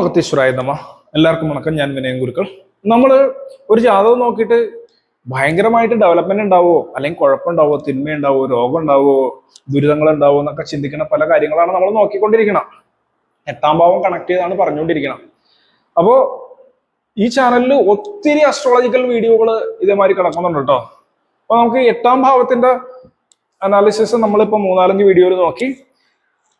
ഭക്തീശ്വരായ നമ. എല്ലാവർക്കും വണക്കം. ഞാൻ വിനയൻ ഗുരുക്കൾ. നമ്മൾ ഒരു ജാതകം നോക്കിയിട്ട് ഭയങ്കരമായിട്ട് ഡെവലപ്മെന്റ് ഉണ്ടാവുമോ അല്ലെങ്കിൽ കുഴപ്പമുണ്ടാവോ? തിന്മയുണ്ടാവോ? രോഗം ഉണ്ടാവോ ദുരിതങ്ങൾ ഉണ്ടാവോ എന്നൊക്കെ ചിന്തിക്കുന്ന പല കാര്യങ്ങളാണ് നമ്മൾ നോക്കിക്കൊണ്ടിരിക്കണം. എട്ടാം ഭാവം കണക്ട് ചെയ്താണ് പറഞ്ഞുകൊണ്ടിരിക്കണം. അപ്പോ ഈ ചാനലിൽ ഒത്തിരി അസ്ട്രോളജിക്കൽ വീഡിയോകൾ ഇതേമാതിരി കിടക്കുന്നുണ്ട് കേട്ടോ. അപ്പൊ നമുക്ക് എട്ടാം ഭാവത്തിന്റെ അനാലിസിസ് നമ്മളിപ്പോ മൂന്നാലഞ്ച് വീഡിയോയിൽ നോക്കി.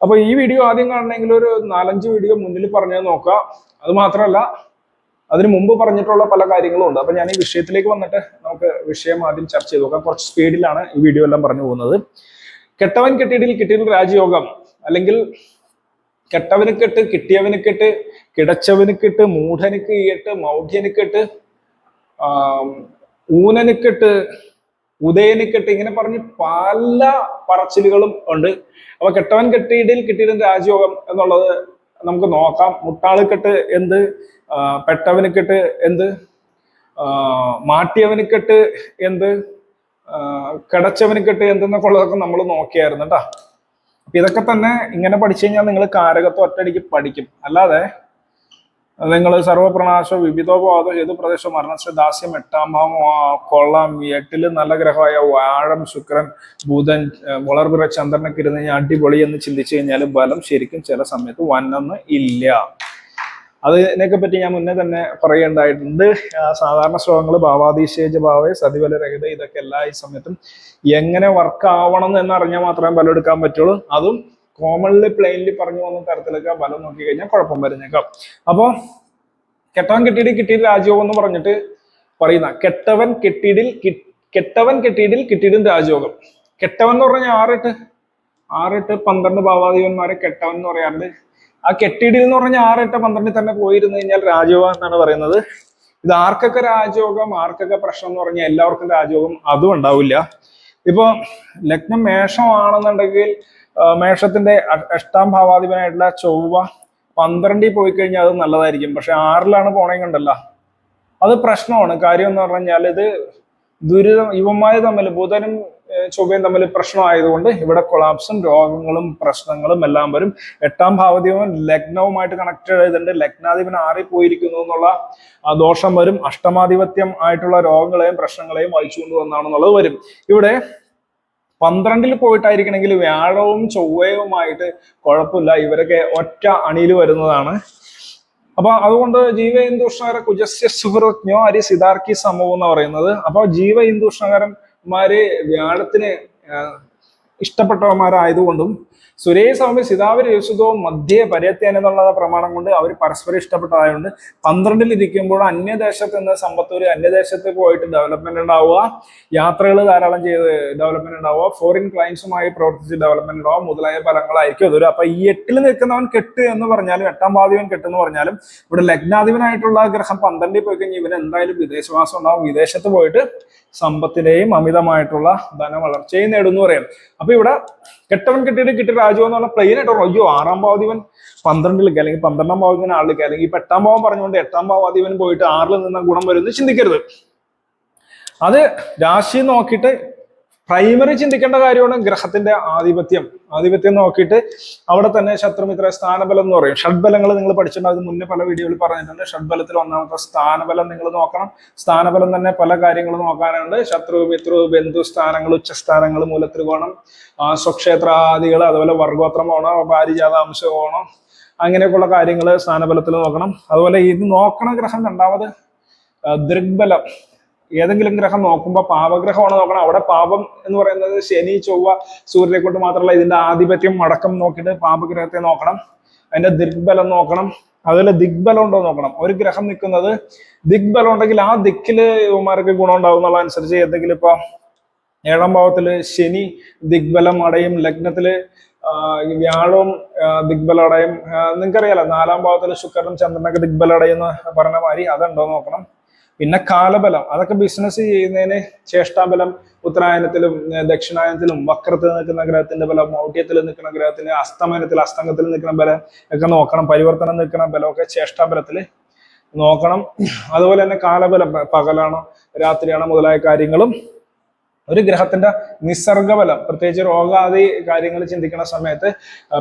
അപ്പൊ ഈ വീഡിയോ ആദ്യം കാണണമെങ്കിൽ ഒരു നാലഞ്ച് വീഡിയോ മുന്നിൽ പറഞ്ഞത് നോക്കുക. അത് മാത്രമല്ല അതിന് മുമ്പ് പറഞ്ഞിട്ടുള്ള പല കാര്യങ്ങളും ഉണ്ട്. അപ്പൊ ഞാൻ ഈ വിഷയത്തിലേക്ക് വന്നിട്ട് നമുക്ക് വിഷയം ആദ്യം ചർച്ച ചെയ്ത് നോക്കാം. കുറച്ച് സ്പീഡിലാണ് ഈ വീഡിയോ എല്ലാം പറഞ്ഞു പോകുന്നത്. കെട്ടവൻ കെട്ടിയിടിൽ കിട്ടിയ രാജയോഗം. അല്ലെങ്കിൽ കെട്ടവന് കെട്ട് കിട്ടിയവന് കെട്ട് കിടച്ചവന് കെട്ട് മൂഢന് കീട്ട് മൗഢ്യന് കെട്ട് ഊനന് കെട്ട് ഉദയന് കെട്ട് ഇങ്ങനെ പറഞ്ഞ് പല പറച്ചിലുകളും ഉണ്ട്. അപ്പൊ കെട്ടവൻ കെട്ടിയിടിൽ കിട്ടിയിടും രാജയോഗം എന്നുള്ളത് നമുക്ക് നോക്കാം. മുട്ടാളിക്കെട്ട് എന്ത്? ആ, പെട്ടവന് കെട്ട് എന്ത്? ആ, മാട്ടിയവന് കെട്ട് എന്ത്? ആ, കിടച്ചവന് കെട്ട് എന്തെന്നൊക്കെ ഉള്ളതൊക്കെ നമ്മൾ നോക്കിയായിരുന്നു കേട്ടാ അപ്പൊ ഇതൊക്കെ തന്നെ ഇങ്ങനെ പഠിച്ചു കഴിഞ്ഞാൽ നിങ്ങൾ കാരകത്വം ഒറ്റയടിക്ക് പഠിക്കും. അല്ലാതെ നിങ്ങൾ സർവപ്രണാശോ വിവിധോപാതോ ഏത് പ്രദേശം മരണശ്ര ദാസ്യം എട്ടാം ഭാവം. കൊള്ളാം. എട്ടിൽ നല്ല ഗ്രഹമായ വാഴം ശുക്രൻ ബുധൻ വളർപിറ ചന്ദ്രനൊക്കെ ഇരുന്ന് കഴിഞ്ഞാൽ അടിപൊളി എന്ന് ചിന്തിച്ചു കഴിഞ്ഞാൽ ബലം ശരിക്കും ചില സമയത്ത് വന്നെന്ന് ഇല്ല. അതിനെയൊക്കെ പറ്റി ഞാൻ മുന്നേ തന്നെ പറയേണ്ടായിട്ടുണ്ട് സാധാരണ ശ്ലോകങ്ങൾ ഭാവാതിശേജ ഭാവേ സതിബലരഹിത ഇതൊക്കെ എല്ലാ ഈ സമയത്തും എങ്ങനെ വർക്ക് ആവണം എന്ന് അറിഞ്ഞാൽ മാത്രമേ ബലം എടുക്കാൻ പറ്റുള്ളൂ. അതും കോമൺലി പ്ലെയിനിൽ പറഞ്ഞു വന്ന തരത്തിലൊക്കെ ബലം നോക്കി കഴിഞ്ഞാൽ കുഴപ്പം വരുന്നേക്കാം. അപ്പോൾ കെട്ടവൻ കെട്ടിയിടിൽ കിട്ടിയിൽ രാജയോഗം എന്ന് പറഞ്ഞിട്ട് പറയുന്ന കെട്ടവൻ കെട്ടിയിടിൽ കെട്ടവൻ കെട്ടിയിടിൽ കിട്ടിയിടും രാജയോഗം. കെട്ടവൻ എന്ന് പറഞ്ഞാൽ ആറെട്ട് ആറെട്ട് പന്ത്രണ്ട് ഭാവാധിപന്മാരെ കെട്ടവൻ എന്ന് പറയാറുണ്ട്. ആ കെട്ടിയിടിൽ എന്ന് പറഞ്ഞാൽ ആറെട്ട് പന്ത്രണ്ടിൽ തന്നെ പോയിരുന്നു കഴിഞ്ഞാൽ രാജയോഗം എന്നാണ് പറയുന്നത്. ഇത് ആർക്കൊക്കെ രാജയോഗം ആർക്കൊക്കെ പ്രശ്നം എന്ന് പറഞ്ഞാൽ എല്ലാവർക്കും രാജയോഗം അതും ഉണ്ടാവില്ല. ഇപ്പൊ ലഗ്നം മേഷമാണെന്നുണ്ടെങ്കിൽ മേഷത്തിന്റെ എട്ടാം ഭാവാധിപനായിട്ടുള്ള ചൊവ്വ പന്ത്രണ്ടിൽ പോയി കഴിഞ്ഞാൽ അത് നല്ലതായിരിക്കും. പക്ഷെ ആറിലാണ് പോണെങ്കിൽ കണ്ടല്ല അത് പ്രശ്നമാണ്. കാര്യം എന്ന് പറഞ്ഞാൽ ഇത് ദുരിതം ഇവന്മാര് തമ്മിൽ ബുധനും ചൊവ്വയും തമ്മിൽ പ്രശ്നമായതുകൊണ്ട് ഇവിടെ കൊളാപ്സും രോഗങ്ങളും പ്രശ്നങ്ങളും എല്ലാം വരും. എട്ടാം ഭാവദീപം ലഗ്നവുമായിട്ട് കണക്ട് ചെയ്തിട്ടുണ്ട്. ലഗ്നാധിപൻ ആറി പോയിരിക്കുന്നു എന്നുള്ള ദോഷം വരും. അഷ്ടമാധിപത്യം ആയിട്ടുള്ള രോഗങ്ങളെയും പ്രശ്നങ്ങളെയും വഹിച്ചുകൊണ്ട് വന്നാണെന്നുള്ളത് വരും. ഇവിടെ പന്ത്രണ്ടിൽ പോയിട്ടായിരിക്കണമെങ്കിൽ വ്യാഴവും ചൊവ്വയുമായിട്ട് കുഴപ്പമില്ല. ഇവരൊക്കെ ഒറ്റ അണിയിൽ വരുന്നതാണ്. അപ്പൊ അതുകൊണ്ട് ജീവ ഹിന്ദുഷ്ണകര കുജസ്യ സുഹൃജ്ഞോ അരി സിദാർക്കി സമൂഹം എന്ന് പറയുന്നത്. അപ്പൊ ജീവ ഹിന്ദുഷ്ണകരന്മാര് വ്യാഴത്തിന് ഇഷ്ടപ്പെട്ടവന്മാരായതുകൊണ്ടും സുരേ സൗമ്യ സിതാവരി യസുതവും മധ്യേ പര്യത്തേൻ എന്നുള്ള പ്രമാണം കൊണ്ട് അവർ പരസ്പരം ഇഷ്ടപ്പെട്ടതായതുകൊണ്ട് പന്ത്രണ്ടിൽ ഇരിക്കുമ്പോൾ അന്യദേശത്ത് നിന്ന് സമ്പത്തൂര് അന്യദേശത്ത് പോയിട്ട് ഡെവലപ്മെന്റ് ഉണ്ടാവുക. യാത്രകൾ ധാരാളം ചെയ്ത് ഡെവലപ്മെന്റ് ഉണ്ടാവുക. ഫോറിൻ ക്ലയൻസുമായി പ്രവർത്തിച്ച് ഡെവലപ്മെന്റ് ഉണ്ടാവുക. മുതലായ ഫലങ്ങളായിരിക്കും അതൊരു. അപ്പൊ ഈ എട്ടിൽ നിൽക്കുന്നവൻ കെട്ട് എന്ന് പറഞ്ഞാലും എട്ടാം പാതിവൻ കെട്ട് എന്ന് പറഞ്ഞാലും ഇവിടെ ലഗ്നാധിപനായിട്ടുള്ള ഗ്രഹം പന്ത്രണ്ടിൽ പോയി കഴിഞ്ഞാൽ ഇവന് എന്തായാലും വിദേശവാസം ഉണ്ടാവും. വിദേശത്ത് പോയിട്ട് സമ്പത്തിന്റെയും അമിതമായിട്ടുള്ള ധന വളർച്ചയും നേടുന്നു പറയാം അപ്പൊ ഇവിടെ കെട്ടവൻ കെട്ടിയിട്ട് കിട്ടി രാജു എന്നുള്ള പ്ലെയിൻ ആയിട്ട് അയ്യോ ആറാം ഭാവതിവൻ പന്ത്രണ്ടിലേക്ക് അല്ലെങ്കിൽ പന്ത്രണ്ടാം ഭാവത്തിന് ആളിലേക്ക് അല്ലെങ്കിൽ ഇപ്പൊ എട്ടാം ഭാവം പറഞ്ഞുകൊണ്ട് എട്ടാം ഭാവാധിപൻ പോയിട്ട് ആറിൽ നിന്ന ഗുണം വരുന്നത് ചിന്തിക്കരുത്. അത് രാശി നോക്കിയിട്ട് പ്രൈമറി ചിന്തിക്കേണ്ട കാര്യമാണ് ഗ്രഹത്തിന്റെ ആധിപത്യം. ആധിപത്യം നോക്കിയിട്ട് അവിടെ തന്നെ ശത്രുമിത്ര സ്ഥാനബലം എന്ന് പറയും. ഷഡ്ബലങ്ങൾ നിങ്ങൾ പഠിച്ചിട്ടുണ്ട്. അത് മുന്നേ പല വീഡിയോയിൽ പറഞ്ഞിട്ടുണ്ട്. ഷഡ്ബലത്തിൽ ഒന്നാമത്തെ സ്ഥാനബലം നിങ്ങൾ നോക്കണം. സ്ഥാനബലം തന്നെ പല കാര്യങ്ങളും നോക്കാനുണ്ട്. ശത്രു മിത്രു ബന്ധു സ്ഥാനങ്ങൾ ഉച്ചസ്ഥാനങ്ങൾ മൂലത്രികോണം സ്വക്ഷേത്രാദികൾ അതുപോലെ വർഗോത്രമാണോ പാരിജാതാംശമാണോ അങ്ങനെയൊക്കെയുള്ള കാര്യങ്ങൾ സ്ഥാനബലത്തിൽ നോക്കണം. അതുപോലെ ഇത് നോക്കണ ഗ്രഹം രണ്ടാമത് ദൃഗ്ബലം. ഏതെങ്കിലും ഗ്രഹം നോക്കുമ്പോൾ പാപഗ്രഹമാണ് നോക്കണം. അവിടെ പാപം എന്ന് പറയുന്നത് ശനി ചൊവ്വ സൂര്യനെ കൊണ്ട് മാത്രമല്ല ഇതിന്റെ ആധിപത്യം അടക്കം നോക്കിയിട്ട് പാപഗ്രഹത്തെ നോക്കണം. അതിന്റെ ദിഗ്ബലം നോക്കണം. അതുപോലെ ദിഗ്ബലം ഉണ്ടോ നോക്കണം. ഒരു ഗ്രഹം നിൽക്കുന്നത് ദിഗ്ബലം ഉണ്ടെങ്കിൽ ആ ദിക്കിൽ യുവമാർക്ക് ഗുണം ഉണ്ടാവും എന്നുള്ള അനുസരിച്ച് എന്തെങ്കിലും ഇപ്പൊ ഏഴാം ഭാവത്തിൽ ശനി ദിഗ്ബലം അടയും ലഗ്നത്തിൽ വ്യാഴവും ദിഗ്ബലടയും നിങ്ങൾക്കറിയാലോ നാലാം ഭാവത്തിൽ ശുക്രനും ചന്ദ്രനൊക്കെ ദിഗ്ബലം അടയുന്ന പറഞ്ഞ മാതിരി അതുണ്ടോ നോക്കണം. പിന്നെ കാലബലം. അതൊക്കെ ബിസിനസ് ചെയ്യുന്നതിന് ചേഷ്ടാബലം ഉത്തരായനത്തിലും ദക്ഷിണായനത്തിലും വക്രത്തിൽ നിൽക്കുന്ന ഗ്രഹത്തിന്റെ ബലം മൗഢ്യത്തിൽ നിൽക്കുന്ന ഗ്രഹത്തിന്റെ അസ്തമനത്തിൽ അസ്തംഗത്തിൽ നിൽക്കുന്ന ബലം ഒക്കെ നോക്കണം. പരിവർത്തനം നിൽക്കുന്ന ബലമൊക്കെ ചേഷ്ടാബലത്തിൽ നോക്കണം. അതുപോലെ തന്നെ കാലബലം പകലാണോ രാത്രിയാണോ മുതലായ കാര്യങ്ങളും ഒരു ഗ്രഹത്തിന്റെ നിസർഗബലം പ്രത്യേകിച്ച് രോഗാദി കാര്യങ്ങൾ ചിന്തിക്കുന്ന സമയത്ത്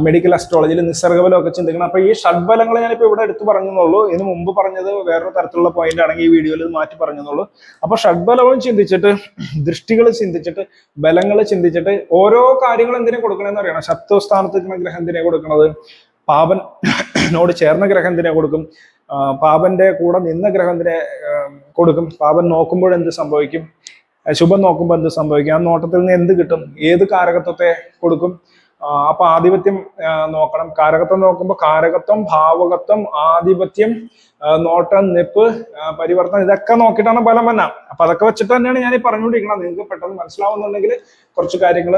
മെഡിക്കൽ അസ്ട്രോളജിയിൽ നിസർഗബലം ഒക്കെ ചിന്തിക്കണം. അപ്പൊ ഈ ഷഡ്ബലങ്ങൾ ഞാനിപ്പോ ഇവിടെ എടുത്തു പറഞ്ഞെന്നുള്ളൂ. ഇതിന് മുമ്പ് പറഞ്ഞത് വേറൊരു തരത്തിലുള്ള പോയിന്റ് ആണെങ്കിൽ ഈ വീഡിയോയിൽ മാറ്റി പറഞ്ഞെന്നുള്ളൂ. അപ്പൊ ഷഡ്ബലവും ചിന്തിച്ചിട്ട് ദൃഷ്ടികൾ ചിന്തിച്ചിട്ട് ബലങ്ങൾ ചിന്തിച്ചിട്ട് ഓരോ കാര്യങ്ങൾ എന്തിനെ കൊടുക്കണമെന്ന് അറിയണം. ശത്രുസ്ഥാനത്ത് ഗ്രഹം എന്തിനെ കൊടുക്കുന്നത് പാപനോട് ചേർന്ന ഗ്രഹം എന്തിനെ കൊടുക്കും? പാപന്റെ കൂടെ നിന്ന ഗ്രഹത്തിനെ കൊടുക്കും? പാപൻ നോക്കുമ്പോൾ എന്ത് സംഭവിക്കും? ശുഭം നോക്കുമ്പോൾ എന്ത് സംഭവിക്കും? ആ നോട്ടത്തിൽ നിന്ന് എന്ത് കിട്ടും? ഏത് കാരകത്വത്തെ കൊടുക്കും? അപ്പൊ ആധിപത്യം നോക്കണം. കാരകത്വം നോക്കുമ്പോൾ കാരകത്വം ഭാവകത്വം ആധിപത്യം നോട്ടം നിപ്പ് പരിവർത്തനം ഇതൊക്കെ നോക്കിയിട്ടാണ് ഫലം വന്ന. അപ്പൊ അതൊക്കെ വെച്ചിട്ട് തന്നെയാണ് ഞാൻ ഈ പറഞ്ഞുകൊണ്ടിരിക്കുന്നത്. നിങ്ങൾക്ക് പെട്ടെന്ന് മനസ്സിലാവുന്നുണ്ടെങ്കിൽ കുറച്ച് കാര്യങ്ങൾ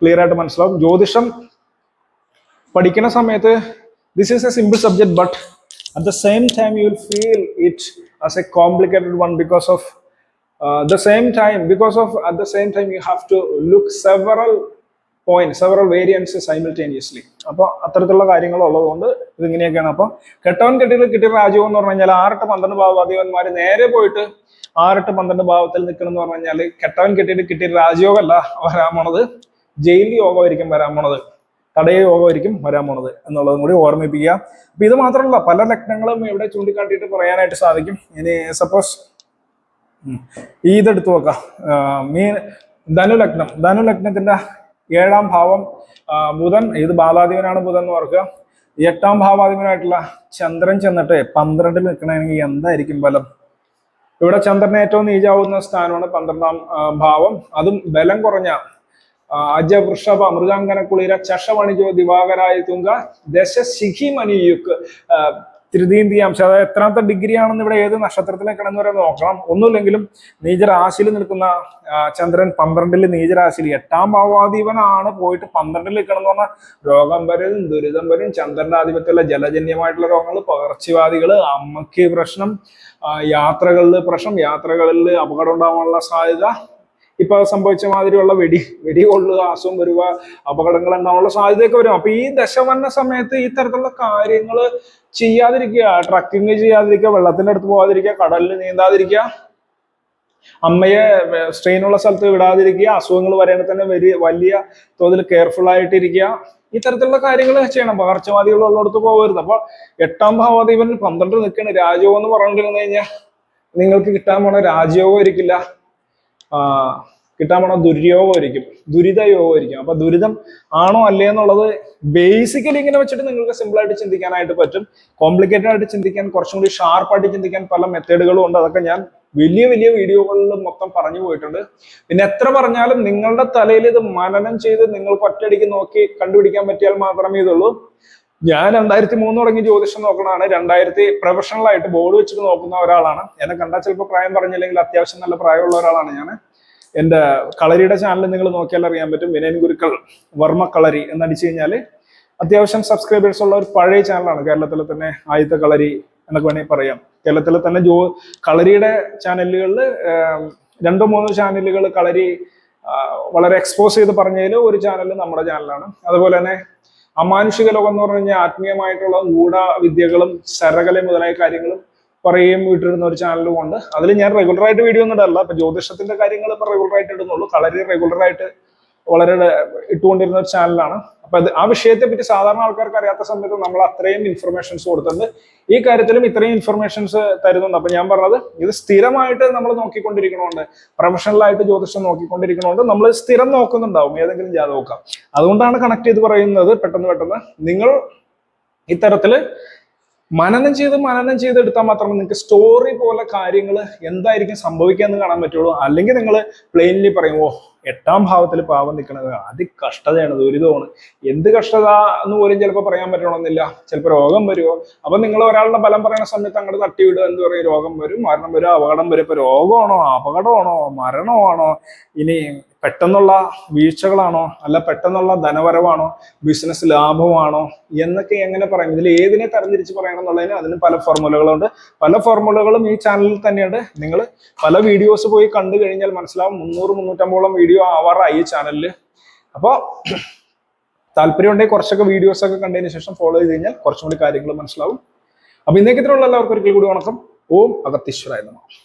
ക്ലിയർ ആയിട്ട് മനസ്സിലാവും. ജ്യോതിഷം പഠിക്കുന്ന സമയത്ത് this is a simple subject but at the same time you will feel it as a complicated one because of the same time, because of at the same time, you have to look several point several variance simultaneously അപ്പോൾ അത്തരത്തിലുള്ള കാര്യങ്ങൾ ഉള്ളതുകൊണ്ട് ഇതിങ്ങനെയൊക്കെയാണ്. അപ്പോൾ കെട്ടവൻ കെട്ടിയിൽ കിട്ടിയ രാജ്യം എന്ന് പറഞ്ഞു കഴിഞ്ഞാൽ ആറെട്ട് പന്ത്രണ്ട് ഭാവാധിപന്മാർ നേരെ പോയിട്ട് ആറെട്ട് പന്ത്രണ്ട് ഭാവത്തിൽ നിൽക്കണം എന്ന് പറഞ്ഞു കഴിഞ്ഞാൽ കെട്ടവൻ കെട്ടിയിട്ട് കിട്ടിയ രാജയോഗമല്ല വരാൻ പോണത്. ജയിൽ യോഗമായിരിക്കും വരാൻ പോണത്. തടയ യോഗമായിരിക്കും വരാൻ പോണത് എന്നുള്ളതും കൂടി ഓർമ്മിപ്പിക്കുക. അപ്പം ഇത് മാത്രമല്ല പല ലഗ്നങ്ങളും ഇവിടെ ചൂണ്ടിക്കാട്ടിയിട്ട് പറയാനായിട്ട് സാധിക്കും. ഇനി സപ്പോസ് ഇതെടുത്തു നോക്കാം. മീൻ ധനുലഗ്നം. ധനുലഗ്നത്തിന്റെ ധനു ലഗ്നത്തിന്റെ ഏഴാം ഭാവം ബുധൻ ഇത് ബാലാധിപനാണ് ബുധൻ എന്ന് ഓർക്കുക. എട്ടാം ഭാവാധിപനായിട്ടുള്ള ചന്ദ്രൻ ചെന്നിട്ട് പന്ത്രണ്ടിൽ നിൽക്കണമെങ്കിൽ എന്തായിരിക്കും ബലം ഇവിടെ ചന്ദ്രൻ ഏറ്റവും നീചാവുന്ന സ്ഥാനമാണ് പന്ത്രണ്ടാം ഭാവം. അതും ബലം കുറഞ്ഞ അജ വൃഷഭ മൃഗാങ്കന കുളിര ചഷമണിജോ ദിവാകരായ തുങ്ക ദശ ശിഖി മണിയുക്ക് അംശം അതായത് എത്രാമത്തെ ഡിഗ്രി ആണെന്ന് ഇവിടെ ഏത് നക്ഷത്രത്തിലേക്കാണെന്ന് വരെ നോക്കണം. ഒന്നുമില്ലെങ്കിലും നീചരാശിയിൽ നിൽക്കുന്ന ചന്ദ്രൻ പന്ത്രണ്ടിൽ നീചരാശിയിൽ എട്ടാം ഭാവാധിപനാണ്. പോയിട്ട് പന്ത്രണ്ടിൽ നിൽക്കണം എന്ന് പറഞ്ഞാൽ രോഗം വരും ദുരിതം വരും. ചന്ദ്രന്റെ ആധിപത്യമുള്ള ജലജന്യമായിട്ടുള്ള രോഗങ്ങൾ പകർച്ചവ്യാധികൾ അമ്മയ്ക്ക് പ്രശ്നം യാത്രകളിൽ പ്രശ്നം യാത്രകളിൽ അപകടം ഉണ്ടാവാനുള്ള സാധ്യത ഇപ്പൊ സംഭവിച്ച മാതിരിയുള്ള വെടി വെടി കൊള്ളുക അസുഖം വരിക അപകടങ്ങൾ ഉണ്ടാവാനുള്ള സാധ്യതയൊക്കെ വരും. അപ്പൊ ഈ ദശ വന്ന സമയത്ത് ഈ തരത്തിലുള്ള കാര്യങ്ങൾ ചെയ്യാതിരിക്കുക ട്രക്കിങ് ചെയ്യാതിരിക്കുക വെള്ളത്തിന്റെ അടുത്ത് പോകാതിരിക്കുക കടലിൽ നീന്താതിരിക്കുക അമ്മയെ സ്ട്രെയിനുള്ള സ്ഥലത്ത് വിടാതിരിക്കുക അസുഖങ്ങൾ വരേണ്ട തന്നെ വലിയ വലിയ തോതിൽ കെയർഫുൾ ആയിട്ടിരിക്കുക. ഈ തരത്തിലുള്ള കാര്യങ്ങൾ ചെയ്യണം. പകർച്ചവാദികൾ ഉള്ളിടത്ത് പോകരുത് അപ്പൊ എട്ടാം ഭാവാധിപൻ പന്ത്രണ്ട് നിൽക്കണ. രാജയോഗം എന്ന് പറഞ്ഞിരുന്നു കഴിഞ്ഞാൽ നിങ്ങൾക്ക് കിട്ടാൻ പോണ രാജയോഗം ഇരിക്കില്ല കിട്ടാൻ പോണ ദുര്യോഗമായിരിക്കും ദുരിതയോഗമായിരിക്കും അപ്പൊ ദുരിതം ആണോ അല്ലേ എന്നുള്ളത് ബേസിക്കലി ഇങ്ങനെ വെച്ചിട്ട് നിങ്ങൾക്ക് സിമ്പിൾ ആയിട്ട് ചിന്തിക്കാനായിട്ട് പറ്റും. കോംപ്ലിക്കേറ്റഡ് ആയിട്ട് ചിന്തിക്കാൻ കുറച്ചും കൂടി ഷാർപ്പായിട്ട് ചിന്തിക്കാൻ പല മെത്തേഡുകളും ഉണ്ട്. അതൊക്കെ ഞാൻ വലിയ വലിയ വീഡിയോകളിൽ മൊത്തം പറഞ്ഞു പോയിട്ടുണ്ട്. പിന്നെ എത്ര പറഞ്ഞാലും നിങ്ങളുടെ തലയിൽ ഇത് മനനം ചെയ്ത് നിങ്ങൾക്ക് ഒറ്റയടിക്ക് നോക്കി കണ്ടുപിടിക്കാൻ പറ്റിയാൽ മാത്രമേ ഇതുള്ളൂ. ഞാൻ രണ്ടായിരത്തി മൂന്ന് തുടങ്ങി ജ്യോതിഷം നോക്കണതാണ് രണ്ടായിരത്തി പ്രൊഫഷണൽ ആയിട്ട് ബോർഡ് വെച്ചിട്ട് നോക്കുന്ന ഒരാളാണ്. എന്നെ കണ്ടാൽ ചിലപ്പോൾ പ്രായം പറഞ്ഞില്ലെങ്കിൽ അത്യാവശ്യം നല്ല പ്രായമുള്ള ഒരാളാണ് ഞാൻ എന്റെ കളരിയുടെ ചാനൽ നിങ്ങൾ നോക്കിയാൽ അറിയാൻ പറ്റും. വിനയൻ ഗുരുക്കൾ വർമ്മ കളരി എന്നടിച്ചു കഴിഞ്ഞാൽ അത്യാവശ്യം സബ്സ്ക്രൈബേഴ്സ് ഉള്ള ഒരു പഴയ ചാനലാണ് കേരളത്തിലെ തന്നെ ആദ്യത്തെ കളരി എന്നൊക്കെ വേണമെങ്കിൽ പറയാം. കേരളത്തിലെ തന്നെ ജോ കളരിയുടെ ചാനലുകളിൽ രണ്ടോ മൂന്നോ ചാനലുകൾ കളരി വളരെ എക്സ്പോസ് ചെയ്ത് പറഞ്ഞതിൽ ഒരു ചാനൽ നമ്മുടെ ചാനലാണ് അതുപോലെ തന്നെ അമാനുഷിക ലോകം എന്ന് പറഞ്ഞു കഴിഞ്ഞാൽ ആത്മീയമായിട്ടുള്ള ഗൂഢവിദ്യകളും ശരകല മുതലായ കാര്യങ്ങളും പറയുകയും വിട്ടിരുന്ന ഒരു ചാനലും ഉണ്ട്. അതിൽ ഞാൻ റെഗുലറായിട്ട് വീഡിയോ ഒന്നും ഇടാറില്ല. അപ്പൊ ജ്യോതിഷത്തിന്റെ കാര്യങ്ങൾ ഇപ്പൊ റെഗുലറായിട്ട് ഇടുന്നുള്ളൂ. കളരി റെഗുലർ ആയിട്ട് വളരെ ഇട്ടുകൊണ്ടിരുന്ന ഒരു ചാനലാണ് അപ്പൊ അത് ആ വിഷയത്തെ പറ്റി സാധാരണ ആൾക്കാർക്ക് അറിയാത്ത സമയത്ത് നമ്മൾ അത്രയും ഇൻഫർമേഷൻസ് കൊടുത്തിട്ടുണ്ട് ഈ കാര്യത്തിലും ഇത്രയും ഇൻഫർമേഷൻസ് തരുന്നുണ്ട്. അപ്പൊ ഞാൻ പറഞ്ഞത് ഇത് സ്ഥിരമായിട്ട് നമ്മൾ നോക്കിക്കൊണ്ടിരിക്കണോണ്ട് പ്രൊഫഷണൽ ആയിട്ട് ജ്യോതിഷം നോക്കിക്കൊണ്ടിരിക്കണോണ്ട് നമ്മൾ സ്ഥിരം നോക്കുന്നുണ്ടാവും. ഏതെങ്കിലും ജാതകം അതുകൊണ്ടാണ് കണക്ട് ചെയ്ത് പറയുന്നത് പെട്ടെന്ന് പെട്ടെന്ന്. നിങ്ങൾ ഇത്തരത്തിൽ മനനം ചെയ്ത് മനനം ചെയ്ത് എടുത്താൽ മാത്രമേ നിങ്ങൾക്ക് സ്റ്റോറി പോലെ കാര്യങ്ങൾ എന്തായിരിക്കും സംഭവിക്കാന്ന് കാണാൻ പറ്റുള്ളൂ. അല്ലെങ്കിൽ നിങ്ങൾ പ്ലെയിനിൽ ഓ എട്ടാം ഭാവത്തിൽ പാവം നിൽക്കുന്നത് അതി കഷ്ടതയാണ് ദുരിതമാണ്. എന്ത് കഷ്ടത എന്ന് പോലും ചിലപ്പോൾ പറയാൻ പറ്റണമെന്നില്ല. ചിലപ്പോൾ രോഗം വരുമോ? അപ്പൊ നിങ്ങൾ ഒരാളുടെ ബലം പറയുന്ന സമയത്ത് അങ്ങോട്ട് തട്ടിവിടുക എന്ന് പറയും രോഗം വരും. മരണം വരും അപകടം വരും. ഇപ്പൊ രോഗമാണോ അപകടമാണോ മരണമാണോ? ഇനി പെട്ടെന്നുള്ള വീഴ്ചകളാണോ? അല്ല പെട്ടെന്നുള്ള ധനവരവാണോ? ബിസിനസ് ലാഭമാണോ? എന്നൊക്കെ എങ്ങനെ പറയും? ഇതിൽ ഏതിനെ തരംതിരിച്ച് പറയണം എന്നുള്ളതിന് അതിന് പല ഫോർമുലകളുണ്ട്. പല ഫോർമുലകളും ഈ ചാനലിൽ തന്നെയുണ്ട്. നിങ്ങൾ പല വീഡിയോസ് പോയി കണ്ടു കഴിഞ്ഞാൽ മനസ്സിലാവും മുന്നൂറ് മുന്നൂറ്റമ്പോളം വീഡിയോ ആവാറായി ഈ ചാനലിൽ. അപ്പോൾ താല്പര്യമുണ്ടെങ്കിൽ കുറച്ചൊക്കെ വീഡിയോസ് ഒക്കെ കണ്ടതിന് ശേഷം ഫോളോ ചെയ്ത് കഴിഞ്ഞാൽ കുറച്ചും കൂടി കാര്യങ്ങൾ മനസ്സിലാവും. അപ്പൊ ഇന്നേക്കത്തിനുള്ള എല്ലാവർക്കും ഒരിക്കൽ കൂടി വണക്കം. ഓം അഗത്തീശ്വരായ നമഃ.